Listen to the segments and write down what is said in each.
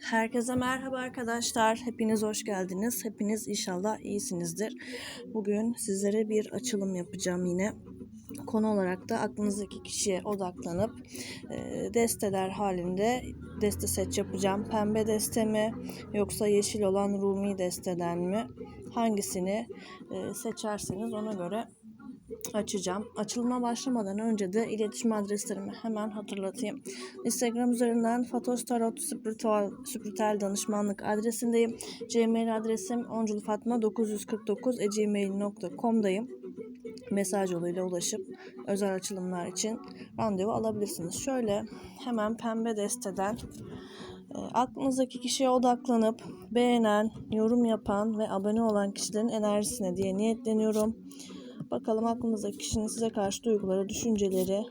Herkese merhaba arkadaşlar. Hepiniz hoş geldiniz. Hepiniz inşallah iyisinizdir. Bugün sizlere bir açılım yapacağım yine. Konu olarak da aklınızdaki kişiye odaklanıp e, desteler halinde deste seç yapacağım. Pembe deste mi yoksa yeşil olan Rumi desteden mi? Hangisini e, seçerseniz ona göre açacağım. Açılıma başlamadan önce de iletişim adreslerimi hemen hatırlatayım. Instagram üzerinden Fatos Tarot Spiritual, Spiritel Danışmanlık adresindeyim. Gmail adresim onculfatma949gmail.com'dayım. Mesaj yoluyla ulaşıp özel açılımlar için randevu alabilirsiniz. Şöyle hemen pembe desteden e, aklınızdaki kişiye odaklanıp beğenen, yorum yapan ve abone olan kişilerin enerjisine diye niyetleniyorum. Bakalım aklınızdaki kişinin size karşı duyguları, düşünceleri,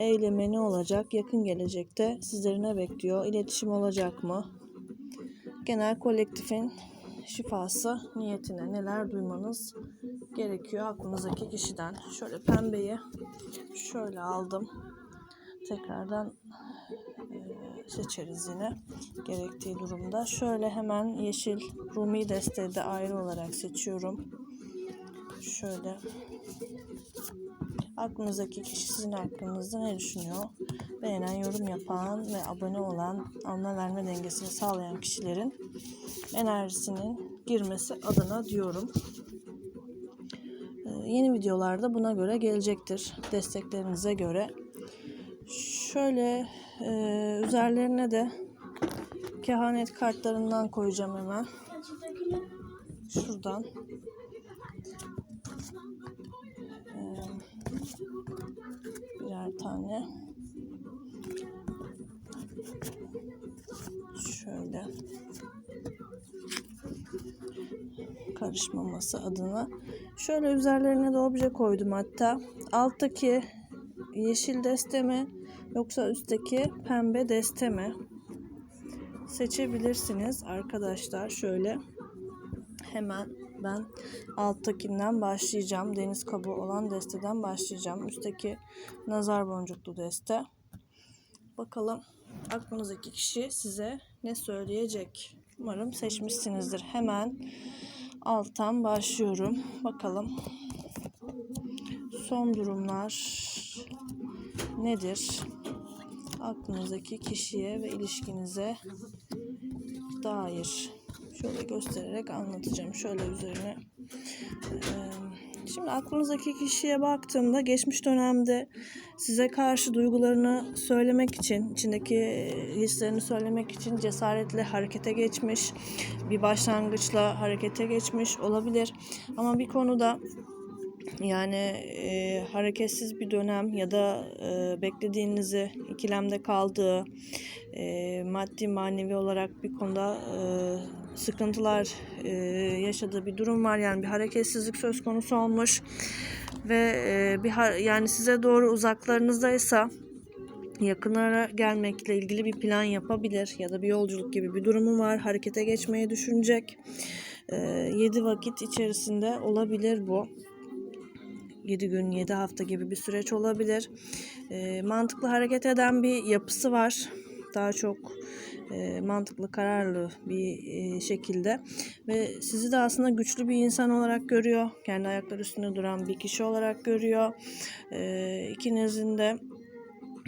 eylemi ne olacak? Yakın gelecekte sizleri ne bekliyor? İletişim olacak mı? Genel kolektifin şifası niyetine neler duymanız gerekiyor aklınızdaki kişiden. Şöyle pembeyi şöyle aldım. Tekrardan seçeriz yine gerektiği durumda. Şöyle hemen yeşil Rumi desteği de ayrı olarak seçiyorum. Şöyle aklınızdaki kişi sizin hakkınızda ne düşünüyor? Beğenen, yorum yapan ve abone olan, alma verme dengesini sağlayan kişilerin enerjisinin girmesi adına diyorum. Ee, yeni videolarda buna göre gelecektir. Desteklerinize göre. Şöyle e, üzerlerine de kehanet kartlarından koyacağım hemen. Şuradan. Birer tane. Şöyle. Karışmaması adına. Şöyle üzerlerine de obje koydum hatta. Alttaki yeşil deste mi yoksa üstteki pembe deste mi? Seçebilirsiniz arkadaşlar. Şöyle hemen ben alttakinden başlayacağım. Deniz kabuğu olan desteden başlayacağım. Üstteki nazar boncuklu deste. Bakalım aklınızdaki kişi size ne söyleyecek? Umarım seçmişsinizdir. Hemen alttan başlıyorum. Bakalım son durumlar nedir? Aklınızdaki kişiye ve ilişkinize dair şöyle göstererek anlatacağım. Şöyle üzerine. Eee, Şimdi aklınızdaki kişiye baktığımda geçmiş dönemde size karşı duygularını söylemek için, içindeki hislerini söylemek için cesaretle harekete geçmiş, bir başlangıçla harekete geçmiş olabilir. Ama bir konuda yani e, hareketsiz bir dönem ya da e, beklediğinizi ikilemde kaldığı, e, maddi manevi olarak bir konuda e, sıkıntılar e, yaşadığı bir durum var. Yani bir hareketsizlik söz konusu olmuş ve e, bir yani size doğru uzaklarınızdaysa yakınlara gelmekle ilgili bir plan yapabilir ya da bir yolculuk gibi bir durumu var. Harekete geçmeyi düşünecek. 7 vakit içerisinde olabilir bu. 7 gün, 7 hafta gibi bir süreç olabilir. E, mantıklı hareket eden bir yapısı var. Daha çok e, mantıklı, kararlı bir e, şekilde ve sizi de aslında güçlü bir insan olarak görüyor. Kendi ayakları üstünde duran bir kişi olarak görüyor. E, ikinizin de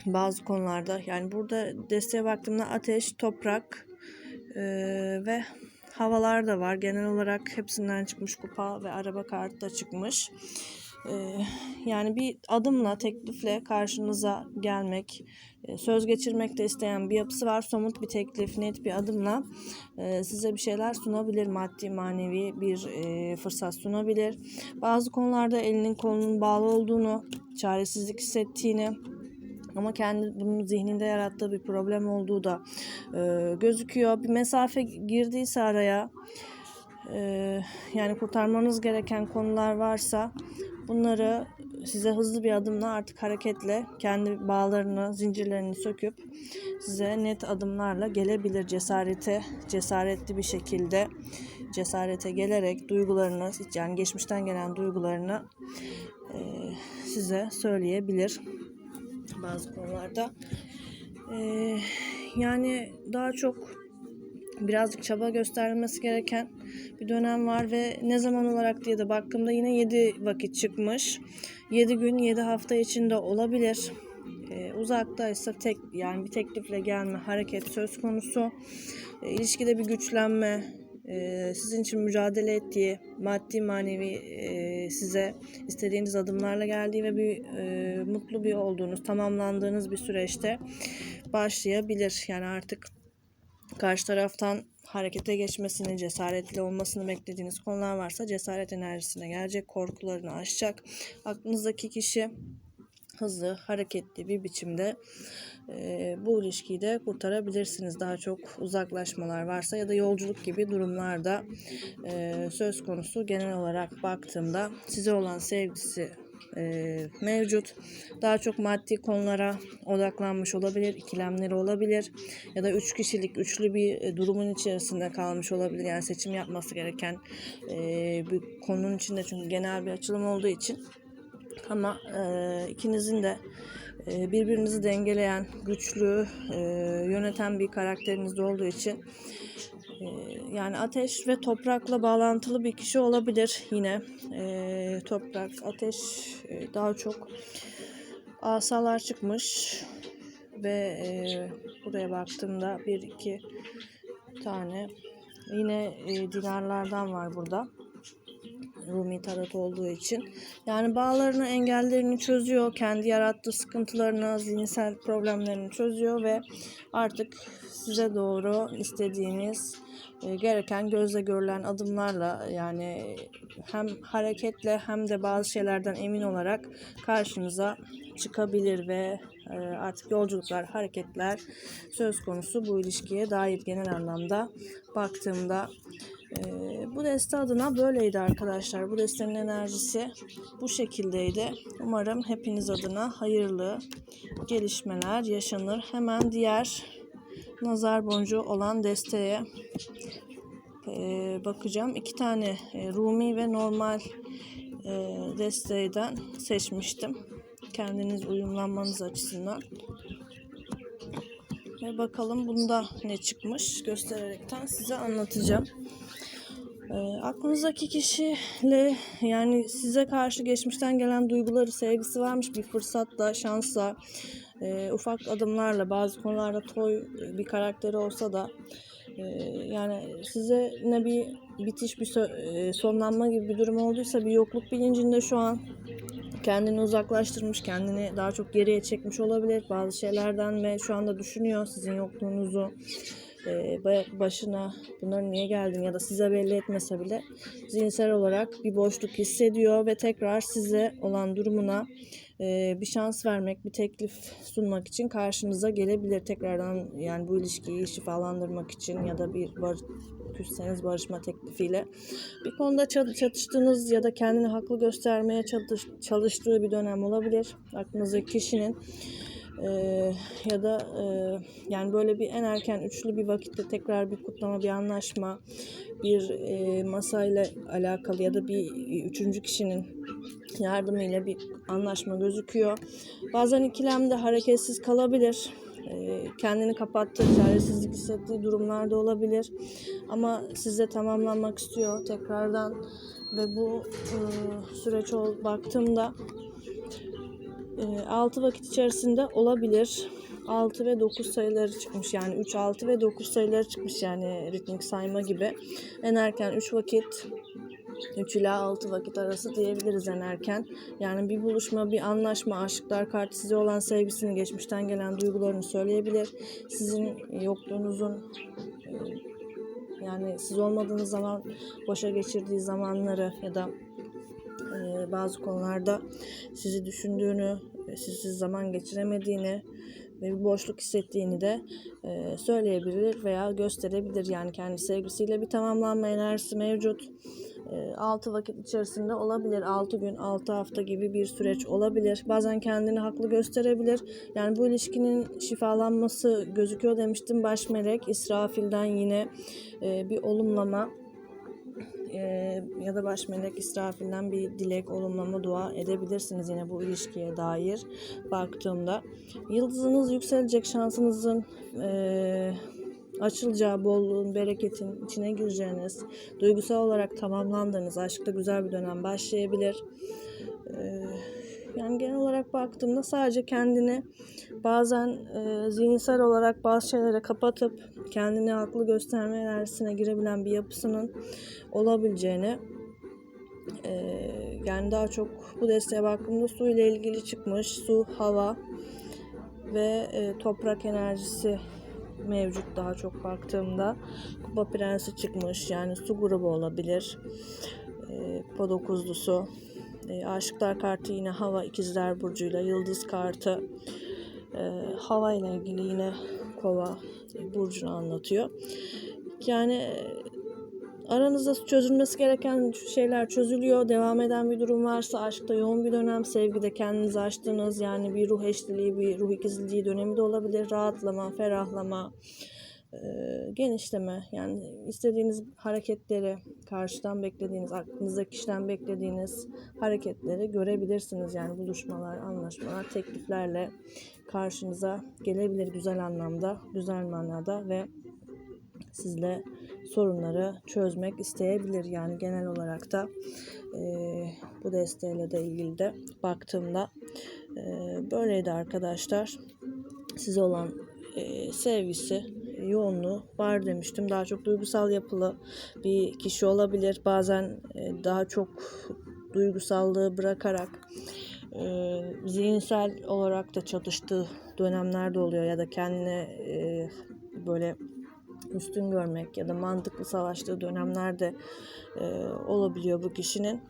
bazı konularda yani burada desteğe baktığımda ateş, toprak e, ve havalar da var. Genel olarak hepsinden çıkmış kupa ve araba kartı da çıkmış. Ee, yani bir adımla, teklifle karşınıza gelmek, e, söz geçirmek de isteyen bir yapısı var. Somut bir teklif, net bir adımla e, size bir şeyler sunabilir. Maddi, manevi bir e, fırsat sunabilir. Bazı konularda elinin kolunun bağlı olduğunu, çaresizlik hissettiğini, ama kendi bunun zihninde yarattığı bir problem olduğu da gözüküyor. Bir mesafe girdiyse araya, yani kurtarmanız gereken konular varsa bunları size hızlı bir adımla artık hareketle kendi bağlarını, zincirlerini söküp size net adımlarla gelebilir cesarete, cesaretli bir şekilde cesarete gelerek duygularını, yani geçmişten gelen duygularını e, size söyleyebilir bazı konularda. E, yani daha çok birazcık çaba gösterilmesi gereken bir dönem var ve ne zaman olarak diye de baktığımda yine 7 vakit çıkmış. 7 gün 7 hafta içinde olabilir. Ee, uzaktaysa tek yani bir teklifle gelme hareket söz konusu. Ee, ilişkide bir güçlenme, e, sizin için mücadele ettiği, maddi manevi e, size istediğiniz adımlarla geldiği ve bir e, mutlu bir olduğunuz, tamamlandığınız bir süreçte başlayabilir. Yani artık karşı taraftan harekete geçmesini, cesaretli olmasını beklediğiniz konular varsa cesaret enerjisine gelecek, korkularını aşacak. Aklınızdaki kişi hızlı, hareketli bir biçimde e, bu ilişkiyi de kurtarabilirsiniz. Daha çok uzaklaşmalar varsa ya da yolculuk gibi durumlarda e, söz konusu. Genel olarak baktığımda size olan sevgisi e, mevcut. Daha çok maddi konulara odaklanmış olabilir, ikilemleri olabilir ya da üç kişilik, üçlü bir e, durumun içerisinde kalmış olabilir. Yani seçim yapması gereken e, bir konunun içinde çünkü genel bir açılım olduğu için. Ama e, ikinizin de e, birbirinizi dengeleyen, güçlü, e, yöneten bir karakterinizde olduğu için yani ateş ve toprakla bağlantılı bir kişi olabilir yine. E, toprak, ateş e, daha çok asalar çıkmış ve e, buraya baktığımda bir iki tane yine e, dinarlardan var burada. Rumi tarot olduğu için. Yani bağlarını, engellerini çözüyor. Kendi yarattığı sıkıntılarını, zihinsel problemlerini çözüyor ve artık size doğru istediğiniz e, gereken gözle görülen adımlarla yani hem hareketle hem de bazı şeylerden emin olarak karşınıza çıkabilir ve e, artık yolculuklar, hareketler söz konusu bu ilişkiye dair genel anlamda baktığımda ee, bu deste adına böyleydi arkadaşlar. Bu destenin enerjisi bu şekildeydi. Umarım hepiniz adına hayırlı gelişmeler yaşanır. Hemen diğer nazar boncuğu olan desteye e, bakacağım. İki tane e, Rumi ve normal e, seçmiştim. Kendiniz uyumlanmanız açısından. Ve bakalım bunda ne çıkmış göstererekten size anlatacağım. E, aklınızdaki kişiyle yani size karşı geçmişten gelen duyguları, sevgisi varmış. Bir fırsatla, şansla, e, ufak adımlarla bazı konularda toy bir karakteri olsa da e, yani size ne bir bitiş bir e, sonlanma gibi bir durum olduysa bir yokluk bilincinde şu an kendini uzaklaştırmış, kendini daha çok geriye çekmiş olabilir. Bazı şeylerden ve şu anda düşünüyor sizin yokluğunuzu. e, başına bunların niye geldiğini ya da size belli etmese bile zihinsel olarak bir boşluk hissediyor ve tekrar size olan durumuna e, bir şans vermek, bir teklif sunmak için karşınıza gelebilir tekrardan yani bu ilişkiyi şifalandırmak için ya da bir bar küsseniz barışma teklifiyle bir konuda çatıştığınız ya da kendini haklı göstermeye çalış, çalıştığı bir dönem olabilir. Aklınızdaki kişinin ya da e, yani böyle bir en erken üçlü bir vakitte tekrar bir kutlama, bir anlaşma, bir e, masayla alakalı ya da bir üçüncü kişinin yardımıyla bir anlaşma gözüküyor. Bazen ikilemde hareketsiz kalabilir. Kendini kapattığı, çaresizlik hissettiği durumlarda olabilir. Ama size tamamlanmak istiyor tekrardan ve bu süreç ol, baktığımda 6 ee, vakit içerisinde olabilir. 6 ve 9 sayıları çıkmış yani 3, 6 ve 9 sayıları çıkmış yani ritmik sayma gibi. En erken 3 vakit 3 ila 6 vakit arası diyebiliriz en erken. Yani bir buluşma, bir anlaşma, aşıklar kartı size olan sevgisini, geçmişten gelen duygularını söyleyebilir. Sizin yokluğunuzun e, yani siz olmadığınız zaman boşa geçirdiği zamanları ya da e, bazı konularda sizi düşündüğünü, sizsiz zaman geçiremediğini ve bir boşluk hissettiğini de e, söyleyebilir veya gösterebilir. Yani kendi sevgisiyle bir tamamlanma enerjisi mevcut. 6 vakit içerisinde olabilir. 6 gün, 6 hafta gibi bir süreç olabilir. Bazen kendini haklı gösterebilir. Yani bu ilişkinin şifalanması gözüküyor demiştim. Baş melek İsrafil'den yine bir olumlama e, ya da baş melek İsrafil'den bir dilek, olumlama, dua edebilirsiniz yine bu ilişkiye dair baktığımda. Yıldızınız yükselecek, şansınızın e, açılacağı bolluğun, bereketin içine gireceğiniz, duygusal olarak tamamlandığınız aşkta güzel bir dönem başlayabilir. Ee, yani genel olarak baktığımda sadece kendini bazen e, zihinsel olarak bazı şeylere kapatıp kendini haklı gösterme enerjisine girebilen bir yapısının olabileceğini e, yani daha çok bu desteğe baktığımda su ile ilgili çıkmış. Su, hava ve e, toprak enerjisi mevcut daha çok baktığımda. Kupa prensi çıkmış yani su grubu olabilir. E, kupa dokuzlusu. E, aşıklar kartı yine hava ikizler burcuyla. Yıldız kartı e, hava ile ilgili yine kova e, burcunu anlatıyor. Yani e, aranızda çözülmesi gereken şeyler çözülüyor. Devam eden bir durum varsa aşkta yoğun bir dönem, sevgide kendinizi açtığınız yani bir ruh eşliliği, bir ruh ikizliği dönemi de olabilir. Rahatlama, ferahlama, genişleme yani istediğiniz hareketleri karşıdan beklediğiniz, aklınızdaki kişiden beklediğiniz hareketleri görebilirsiniz. Yani buluşmalar, anlaşmalar, tekliflerle karşınıza gelebilir güzel anlamda, güzel manada ve sizle sorunları çözmek isteyebilir. Yani genel olarak da e, bu desteğiyle de ilgili de baktığımda e, böyleydi arkadaşlar. Size olan e, sevgisi, yoğunluğu var demiştim. Daha çok duygusal yapılı bir kişi olabilir. Bazen e, daha çok duygusallığı bırakarak e, zihinsel olarak da çatıştığı dönemlerde oluyor ya da kendine e, böyle üstün görmek ya da mantıklı savaştığı dönemlerde e, olabiliyor bu kişinin.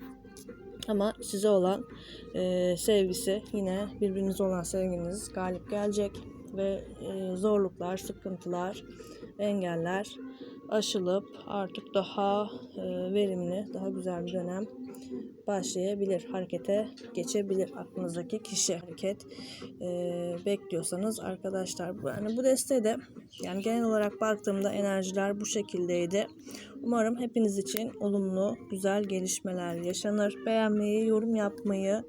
Ama size olan e, sevgisi yine birbirinize olan sevginiz galip gelecek ve e, zorluklar, sıkıntılar, engeller aşılıp artık daha e, verimli, daha güzel bir dönem başlayabilir, harekete geçebilir aklınızdaki kişi hareket e, bekliyorsanız arkadaşlar. Yani bu desteğde yani genel olarak baktığımda enerjiler bu şekildeydi. Umarım hepiniz için olumlu, güzel gelişmeler yaşanır. Beğenmeyi, yorum yapmayı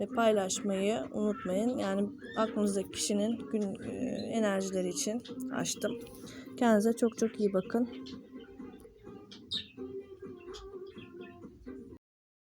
ve paylaşmayı unutmayın. Yani aklınızdaki kişinin gün e, enerjileri için açtım. Kendinize çok çok iyi bakın.